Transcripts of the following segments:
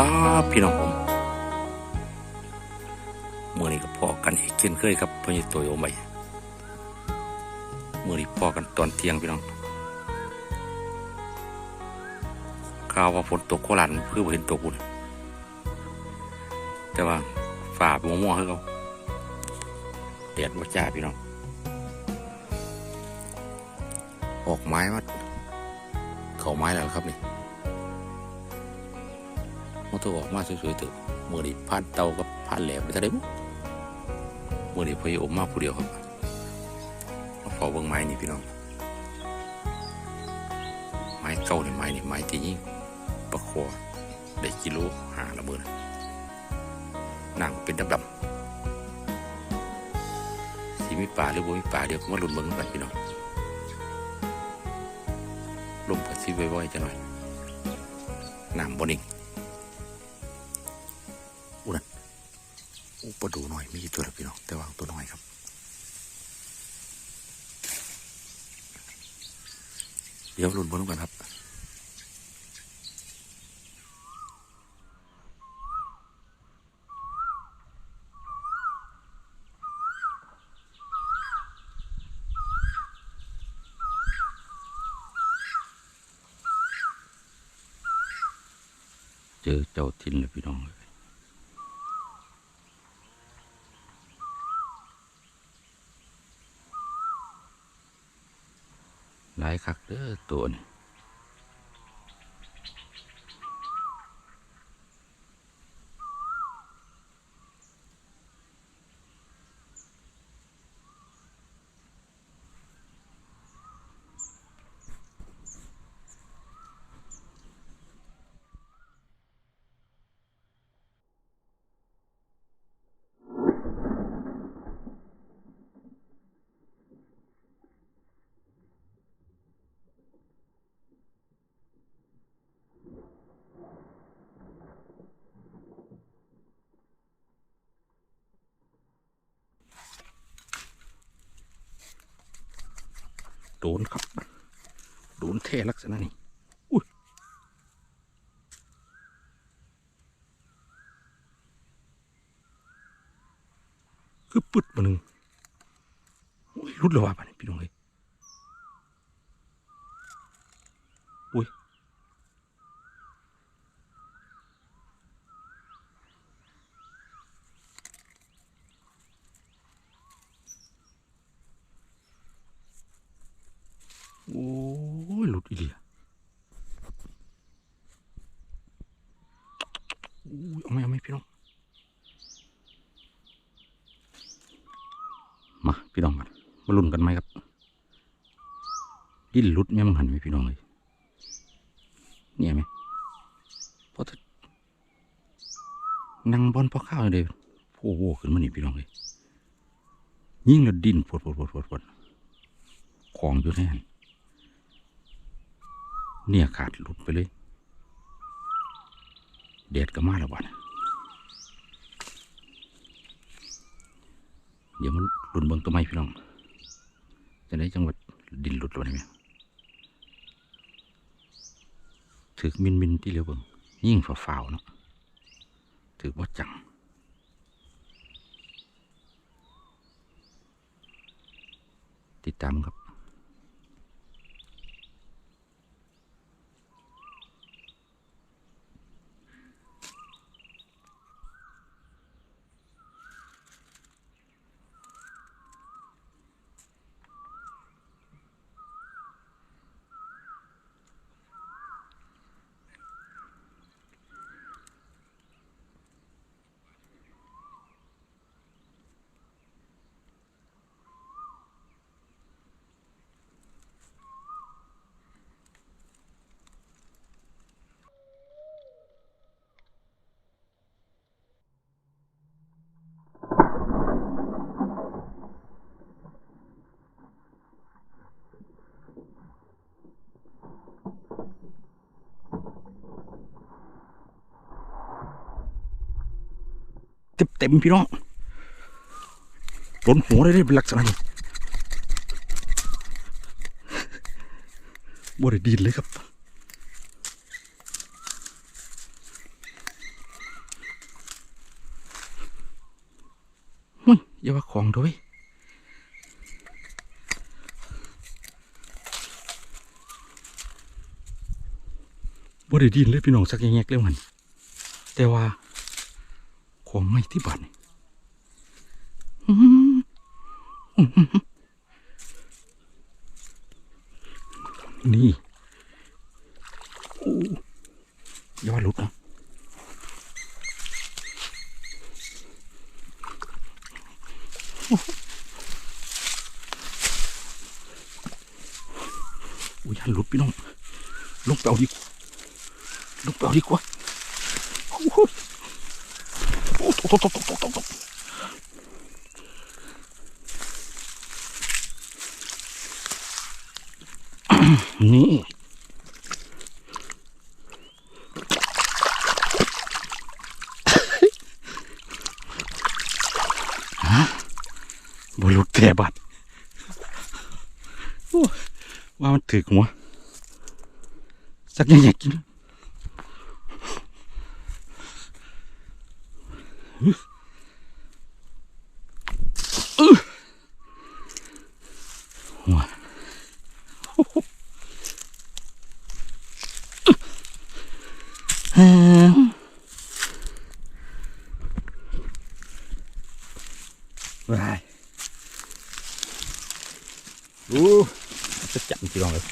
ครับพี่น้องผมเมื่อนี้ก็พอกันอีกเช่นเคยครับพญตัวโยมใบเมื่อนี้พอกันตอนเที่ยงพี่น้องข่าวว่าฝนตกโคราชเพื่อเห็นตกบุญแต่ว่าฝ่ามัวมัวๆให้เขาแดดว่าจ้าพี่น้องออกไม้มาเขาไม้แล้วครับนี่ มันตัวออกมาสวยๆเถอะมือนี้ผ่านเตากับผ่านแหลมไปทะเลบุมือนี้พยอมมาผู้เดียวครับเอาพอเบิ่งไม้นี่พี่น้องไม้เก่าเนี่ไม้นี่ไม้ที่ยิ่งประคอได้กิโลหาละมือนะหนังเป็นดำๆสีมีป่าหรือบ่มีป่าเดี๋ยวผมว่าลุ่นเบิ่งกันพี่น้องลมกับซีไว้ๆจะหน่อยน้ำบนิ่ง ปดูหน่ตัวละพี่น้องแต่ว่าตัวน้อยครับเดี๋ยวลุ้นบนกันครับเจอเจ้าทินเลยพี่น้องเลย หลายคักเด้อตัวนี่ โดนครับ โดนเทลักษณะนี้อุ้ยคือปึ๊ดมาหนึ่งอุ้ยรุดเลยว่ะบานี้พี่น้องเลยโอ้ยหลุดอีเลีย อุ้ยเอาไหมเอาไหมพี่น้อง มาพี่น้องมามาลุ้นกันไหมครับ ดิ้นลุดแม่มึงหันไหมพี่น้องเลยเนี่ยไหมเพราะถ้านั่งบอลพอข้าวเลยโอ้โหขึ้นมาหนีพี่น้องเลยยิ่งแล้วดิ้นปวดปวดปวดปวดปวดของอยู่แน่นเนี่ยขาดหลุดไปเลย เด็ดก็มาแล้ววันเดี๋ยวมันหลุนเบิงตัวไม้พี่น้องจะได้จังหวัดดินหลุดลงไหมถือมินมินที่เหลียวเบิงยิ่งฝ่าฝ่าวๆเนาะถือว่าจังติดตามครับ เต็มๆพี่น้องล้นหัวได้เป็นลักษณะนี้บ่ได้ดีเลยครับมึงอย่าว่าของด้วยบ่ได้ดีเลยพี่น้องสักแยกๆเร็วหันแต่ว่า ของไม่ที่บ้านนี่อื้อนี่ย้อย่าว่าหลุดนะอุ้ยหันหลุดพี่น้องลงไปเอาดีกว่าลงไปเอาดีกว่าโอ้โหโอ้โห ตกตกตกตกตกตกนี่ฮะบลุดแต่บัดว่ามันถือหัวสักอย่างอยากกิน อื้อหัวฮ่าว้ายอู้จะจับมันกี่รองเลย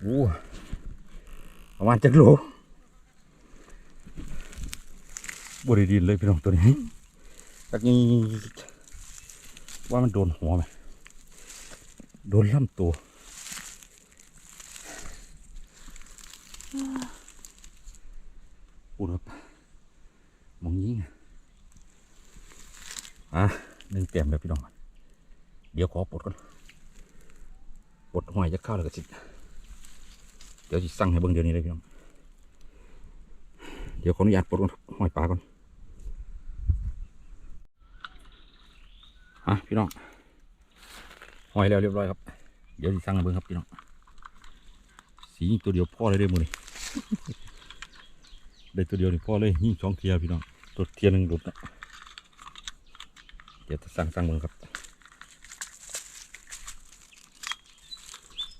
โอ้ประมาณจักโล บริดินเลยพี่น้องตัวนี้ตักนี้ว่ามันโดนหัวไหมโดนลำตัวปูดรับมองยิงอะอะหนึ่งเต็มเลยพี่น้องเดี๋ยวขอปลดก่อนปลดหอยจะเข้าแล้วก็สิเดี๋ยวจะสั่งให้เบิ่งเดี๋ยวนี้เลยพี่น้องเดี๋ยวขออนุญาตปลดก่อนหอยปลาก่อน อะพี่น้องห้อยแล้วเรียบร้อยครับ เดี๋ยวจะสั่งให้เบิ่งครับพี่น้อง สีตัวเดียวพ่อเลยเด้อมือนี่ได้ตัวเดียวนี่พ่อเลยยิ่งสองเทียพี่น้อง ตัวเทียหนึ่งหลุดนะเดี๋ยวจะสั่งสั่งเบิ่งครับ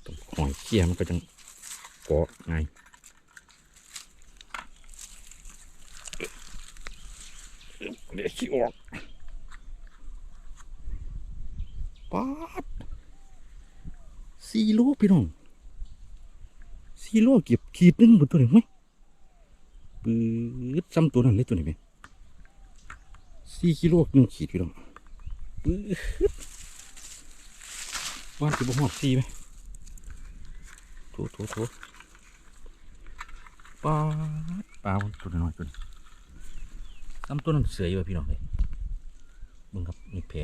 ต้องหอยเคี่ยมันก็จังก็ไงเดี๋ยวขี้ออกป๊าด สี่โลพี่น้องสี่โลเก็บขีดนึงบนตัวนี้ไหมปืดซ้ำตัวนั้นเลยตัวนี้ไหมสี่กิโลหนึ่งขีดพี่น้องปืดว่านจะบ่หอดสี่ไหมโถโถโถปลาปลาตัวน้อยตัวนี้ลำตัวนั้นเสืออยู่วะพี่น้องเลยมึงครับนี่แผล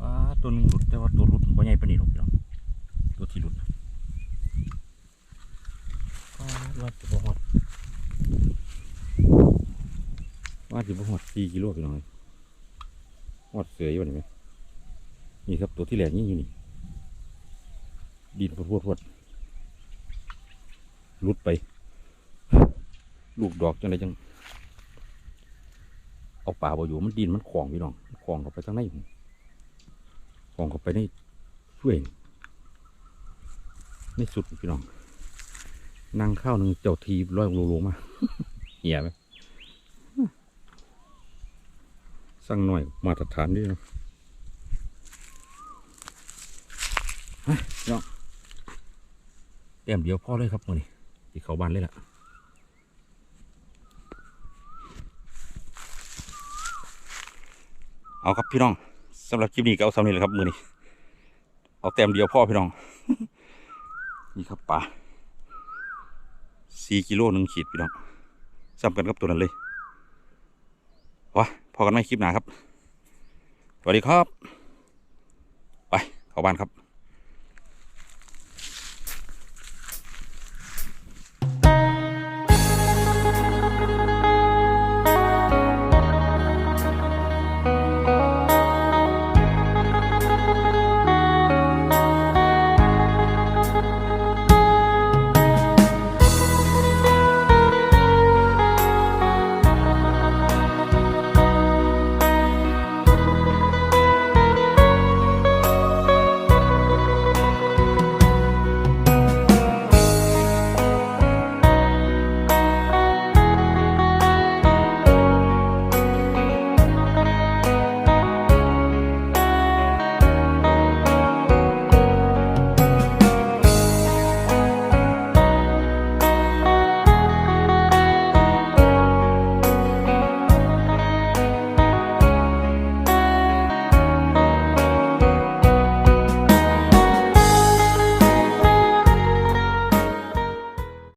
ปลาตัวหนึงหลุดแต่ว่าตัวหลุดบ่ใหญ่ปา นนี้หรอกพี่น้องตัวที่หลุดน่ะปลาดว่าจะบ่หอดว่าจะบ่หอดสี่กิโลพี่น้องเลยหอดเสืออยู่นี่ไหมนี่ครับตัวที่แหลกนี่อยู่นี่ดินพรวดพรวดพรวดหลุดไป ลูกดอกจังไรจัง เอาป่าบ่อยู่มันดินมันคลองพี่น้องมันคลองเข้าไปข้างในคลองเข้าไปใน ช่วยในสุดพี่น้องนั่งข้าวหนึ่งเจ้าทีร้อยโลโลมาเหี้ยไหมสั่งหน่อยมาตรฐานดีเนะเนาะเตรียมเดียวพ่อเลยครับมือนี่ที่เขาบ้านเลยล่ะเอาครับพี่น้องสำหรับคลิปนี้ก็เอาสำนี้แหละครับมือนี้ เอาเต็มเดียวพ่อพี่น้อง นี่ครับปลาสี่กิโลหนึ่งขีดพี่น้องซ้ำกันกับตัวนั้นเลยวะพอกันไหมคลิปหนาครับ สวัสดีครับ ไปเข้าบ้านครับ